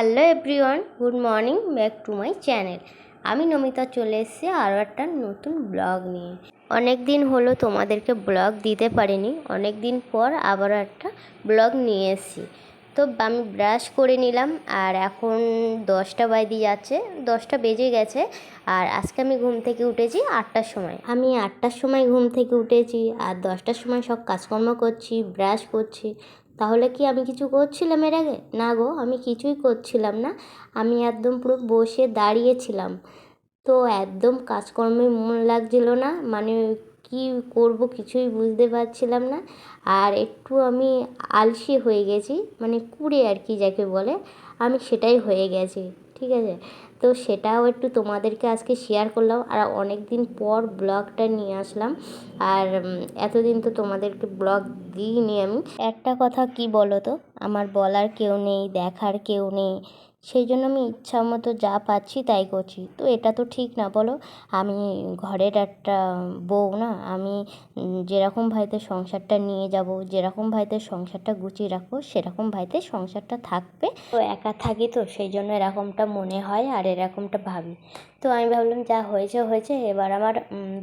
Hello everyone good morning back to my channel আমি নমিতা চলে এসেছি আরও একটা নতুন ব্লগ নিয়ে। অনেক দিন হলো তোমাদেরকে ব্লগ দিতে পারিনি, অনেক দিন পর আবারও একটা ব্লগ নিয়ে এসেছি। তো আমি ব্রাশ করে নিলাম আর এখন দশটা বাজে যাচ্ছে, দশটা বেজে গেছে আর আজকে আমি ঘুম থেকে উঠেছি আটটার সময়। আমি আটটার সময় ঘুম থেকে উঠেছি আর দশটার সময় সব কাজকর্ম করছি ব্রাশ করছি। তাহলে কি আমি কিছু করছিলাম এর আগে? না গো, আমি কিছুই করছিলাম না। আমি একদম পুরো বসে দাঁড়িয়েছিলাম। তো একদম কাজকর্মে মন লাগছিল না মানে কি করব কিছুই বুঝতে পারছিলাম না। আর একটু আমি আলসি হয়ে গেছি মানে কুড়ে আর কি যাকে বলে, আমি সেটাই হয়ে গেছি। ঠিক আছে? তো সেটাও একটু তোমাদেরকে আজকে শেয়ার করলাম। আর অনেক দিন পর ব্লগটা নিয়ে আসলাম। আর এতদিন তো তোমাদেরকে ব্লগ দিইনি আমি। একটা কথা কি বলো তো আমার বলার কেউ নেই, দেখার কেউ নেই। সেই জন্য আমি ইচ্ছা মতো যা পাচ্ছি তাই করছি। তো এটা তো ঠিক না, বলো? আমি ঘরের একটা বউ না, আমি যেরকম ভাইতে সংসারটা নিয়ে যাব, যেরকম ভাইতে সংসারটা গুছিয়ে রাখব, সেরকম ভাইতে সংসারটা থাকবে। তো একা থাকি তো, সেই জন্য এরকমটা মনে হয় আর এরকমটা ভাবি। তো আমি ভাবলাম যা হয়েছে হয়েছে, এবার আমার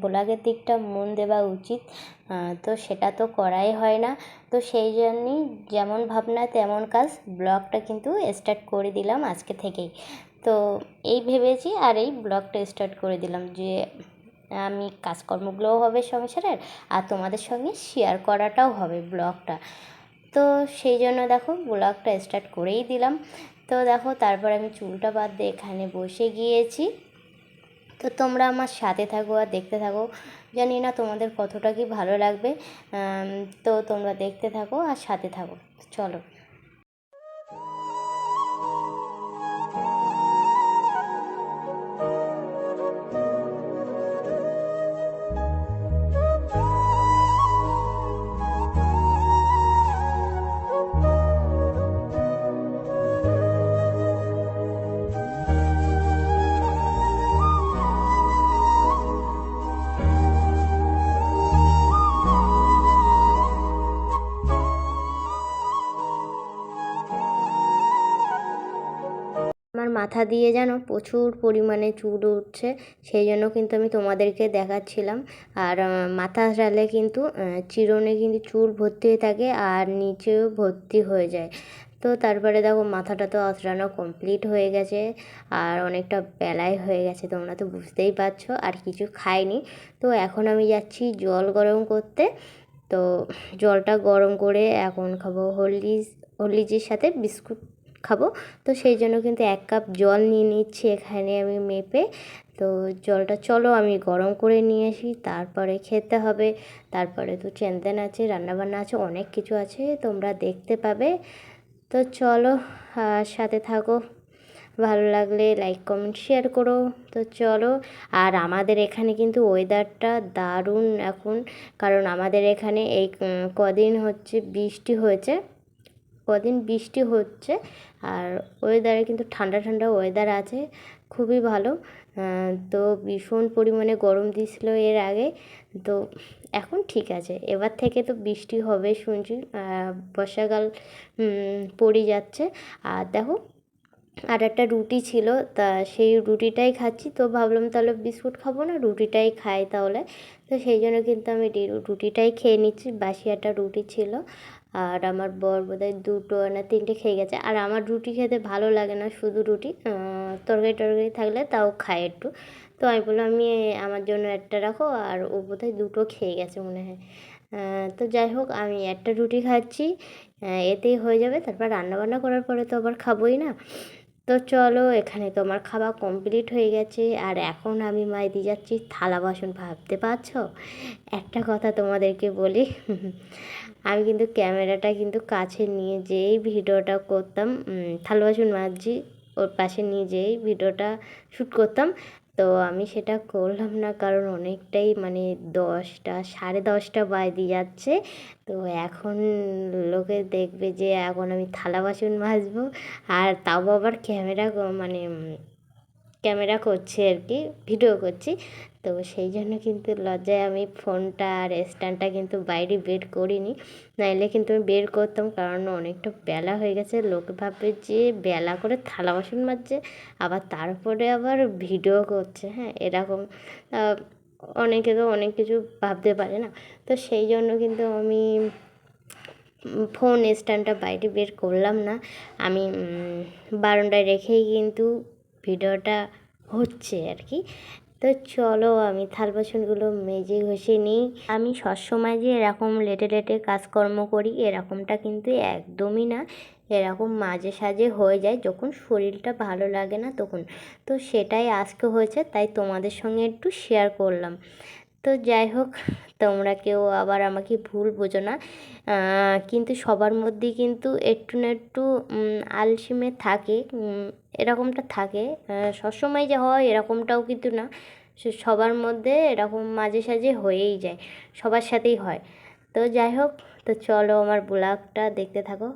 ব্লগের দিকটা মন দেওয়া উচিত। তো সেটা তো করাই হয় না। তো সেই জন্যই যেমন ভাবনা, তেমন কাজ ব্লগটা কিন্তু স্টার্ট করে দিলাম আজকে থেকেই। তো এই ভেবেছি আর এই ব্লগটা স্টার্ট করে দিলাম যে, আমি কাজকর্মগুলোও হবে সংসারের আর তোমাদের সঙ্গে শেয়ার করাটাও হবে ব্লগটা। তো সেই জন্য দেখো ব্লগটা স্টার্ট করেই দিলাম। তো দেখো, তারপর আমি চুলটা বাদ দিয়ে এখানে বসে গিয়েছি। তো তোমরা আমার সাথে থাকো আর দেখতে থাকো। জানি না তোমাদের কতটা কি ভালো লাগবে। তো তোমরা দেখতে থাকো আর সাথে থাকো। চলো। মাথা দিয়ে যেন প্রচুর পরিমাণে চুল উঠছে, সেই জন্য কিন্তু আমি তোমাদেরকে দেখাচ্ছিলাম। আর মাথা আসালে কিন্তু চিরুনি কিন্তু চুল ভর্তি হয়ে থাকে আর নিচেও ভর্তি হয়ে যায়। তো তারপরে দেখো মাথাটা তো আঁচড়ানো কমপ্লিট হয়ে গেছে আর অনেকটা বেলায় হয়ে গেছে, তোমরা তো বুঝতেই পারছ, আর কিছু খাইনি। তো এখন আমি যাচ্ছি জল গরম করতে। তো জলটা গরম করে এখন খাব হলদিস হলদিজের সাথে বিস্কুট খাব। তো সেই জন্য কিন্তু এক কাপ জল নিয়ে নিচ্ছি এখানে আমি মেপে। তো জলটা চলো আমি গরম করে নিয়ে আসি, তারপরে খেতে হবে। তারপরে তো চেনতেন আছে, রান্নাবান্না আছে, অনেক কিছু আছে, তোমরা দেখতে পাবে। তো চলো সাথে থাকো। ভালো লাগলে লাইক কমেন্ট শেয়ার করো। তো চলো, আর আমাদের এখানে কিন্তু ওয়েদারটা দারুণ এখন, কারণ আমাদের এখানে এই কদিন হচ্ছে বৃষ্টি হয়েছে। কদিন বৃষ্টি হচ্ছে, আর ওয়েদারে কিন্তু ঠান্ডা ঠান্ডা ওয়েদার আছে, খুবই ভালো। তো ভীষণ পরিমাণে গরম দিয়েছিলো এর আগে, তো এখন ঠিক আছে। এবার থেকে তো বৃষ্টি হবে শুনছি বর্ষাকাল পড়ে যাচ্ছে। আর দেখো, আর একটা রুটি ছিল, তা সেই রুটিটাই খাচ্ছি, তো ভাবলাম তাহলে বিস্কুট খাব না, রুটিটাই খাই তাহলে। তো সেই জন্য কিন্তু আমি রুটিটাই খেয়ে নিচ্ছি, বাসি একটা রুটি ছিল। আর আমার বর বোধহয় দুটো না তিনটে খেয়ে গেছে। আর আমার রুটি খেতে ভালো লাগে না শুধু রুটি তরকারি টরকারি থাকলে তাও খায় একটু। তো আমি বললাম, আমি আমার জন্য একটা রাখো। আর ও বোধহয় দুটো খেয়ে গেছে মনে হয়। তো যাই হোক, আমি একটা রুটি খাচ্ছি এতেই হয়ে যাবে। তারপর রান্নাবান্না করার পরে তো আবার খাবোই না। তো চলো, এখানে তোমার খাওয়া কমপ্লিট হয়ে গেছে। আর এখন আমি দিয়ে যাচ্ছি, থালা বাসন ভাবতে পারছ? একটা কথা তোমাদেরকে বলি, আমি কিন্তু ক্যামেরাটা কিন্তু কাছে নিয়ে যেই ভিডিওটা করতাম থালা বাসন মাজছি ওর পাশে নিয়ে যেই ভিডিওটা শ্যুট করতাম। তো আমি সেটা করলাম না কারণ অনেকটাই মানে দশটা, সাড়ে দশটা বাজে যাচ্ছে। তো এখন লোকে দেখবে যে এখন আমি থালা বাসন মাজবো আর তাও আবার ক্যামেরা মানে ক্যামেরা করছি আর কি, ভিডিও করছি। তো সেই জন্য কিন্তু লজ্জায় আমি ফোনটা আর স্ট্যান্ডটা কিন্তু বাইরে বের করিনি। নাইলে কিন্তু আমি বের করতাম কারণ অনেকটা বেলা হয়ে গেছে। লোক ভাববে যে বেলা করে থালা বাসন মাজছে, আবার তারপরে আবার ভিডিও করছে। হ্যাঁ এরকম। অনেকে তো অনেক কিছু ভাবতে পারে না। তো সেই জন্য কিন্তু আমি ফোন স্ট্যান্ডটা বাইরে বের করলাম না। আমি বারান্দায় রেখেই কিন্তু ভিডিওটা হচ্ছে আর কি। তো চলো আমি থাল বাসনগুলো মেজে ঘষে নিই। আমি সবসময় যে এরকম লেটে লেটে কাজকর্ম করি, এরকমটা কিন্তু একদমই না। এরকম মাঝে সাঝে হয়ে যায়, যখন শরীরটা ভালো লাগে না তখন। তো সেটাই আজকে হয়েছে, তাই তোমাদের সঙ্গে একটু শেয়ার করলাম। তো যাই হোক, তোমরা কেউ আবার আমাকে ভুল বোঝো না। কিন্তু সবার মধ্যেই কিন্তু একটু না একটু আলসেমে থাকে। এরকমটা থাকে। সবসময় যে হয় এরকমটাও কিন্তু না। সবার মধ্যে এরকম মাঝে সাঝে হয়েই যায়। সবার সাথেই হয়। তো যাই হোক, তো চলো আমার ব্লগটা দেখতে থাকো।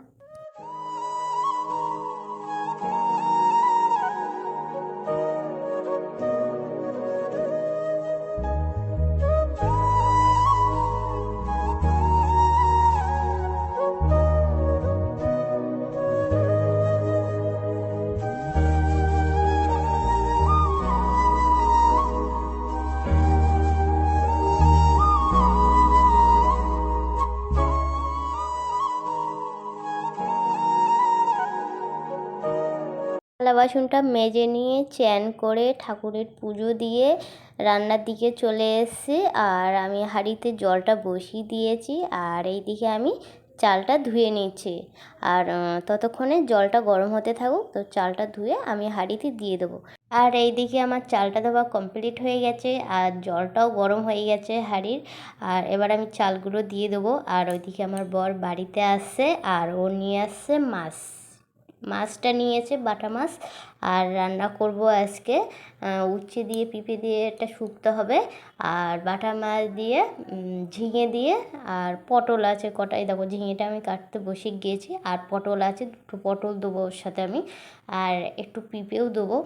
বাসনটা মেজে নিয়ে চ্যান করে ঠাকুরের পুজো দিয়ে রান্নার দিকে চলে এসেছি। আর আমি হাঁড়িতে জলটা বসিয়ে দিয়েছি আর এই দিকে আমি চালটা ধুয়ে নিচ্ছি। আর ততক্ষণে জলটা গরম হতে থাকুক তো চালটা ধুয়ে আমি হাঁড়িতে দিয়ে দেবো। আর এইদিকে আমার চালটা দেওয়া কমপ্লিট হয়ে গেছে আর জলটাও গরম হয়ে গেছে হাঁড়ির। আর এবার আমি চালগুলো দিয়ে দেবো। আর ওইদিকে আমার বর বাড়িতে আসছে আর ও নিয়ে আসছে মাছ। মাছটা নিয়েছে, বাটা মাছ। আর রান্না করব আজকে উচ্ছে দিয়ে, পিঁপে দিয়ে এটা শুক্তো হবে। আর বাটা মাছ দিয়ে ঝিঙে দিয়ে, আর পটল আছে কটাই দেখো, ঝিঙেটা আমি কাটতে বসে গিয়েছি। আর পটল আছে, দুটো পটল দেবো ওর সাথে আমি। আর একটু পিঁপেও দেবো,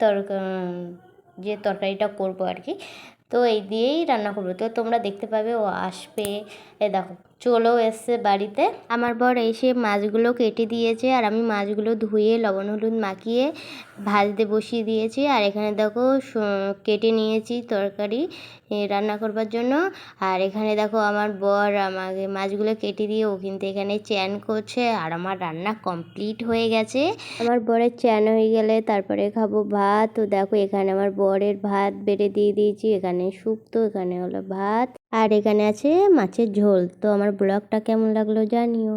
তরকা যে তরকারিটা করব আর কি। তো এই দিয়েই রান্না করব। তো তোমরা দেখতে পাবে, ও আসবে। এ দেখো চলেও এসছে বাড়িতে। আমার বর এসে মাছগুলো কেটে দিয়েছে আর আমি মাছগুলো ধুয়ে লবণ হলুদ মাখিয়ে ভাজতে বসিয়ে দিয়েছি। আর এখানে দেখো কেটে নিয়েছি তরকারি রান্না করবার জন্য। আর এখানে দেখো আমার বর আমাকে মাছগুলো কেটে দিয়ে ও কিন্তু এখানে চ্যান করছে আর আমার রান্না কমপ্লিট হয়ে গেছে। আমার বরের চ্যান হয়ে গেলে তারপরে খাব ভাত। তো দেখো এখানে আমার বরের ভাত বেড়ে দিয়ে দিয়েছি। এখানে শুক্তো এখানে হলো ভাত। আর এখানে আছে মাছের ঝোল। তো আমার ব্লগটা কেমন লাগল জানিও।